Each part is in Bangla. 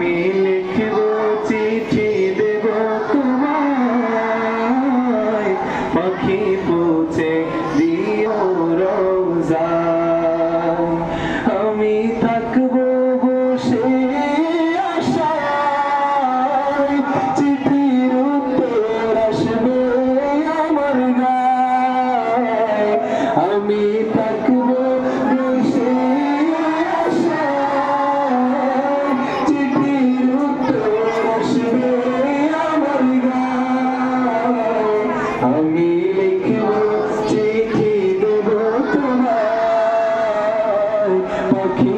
আমি লিখব চিঠি দেব তোমায়। পাখি পৌঁছে দিও রোজা। আমি থাকব বসে চিঠির উত্তর আসবে আমার গায়। আমি মুখী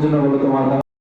জন্য বলো তোমার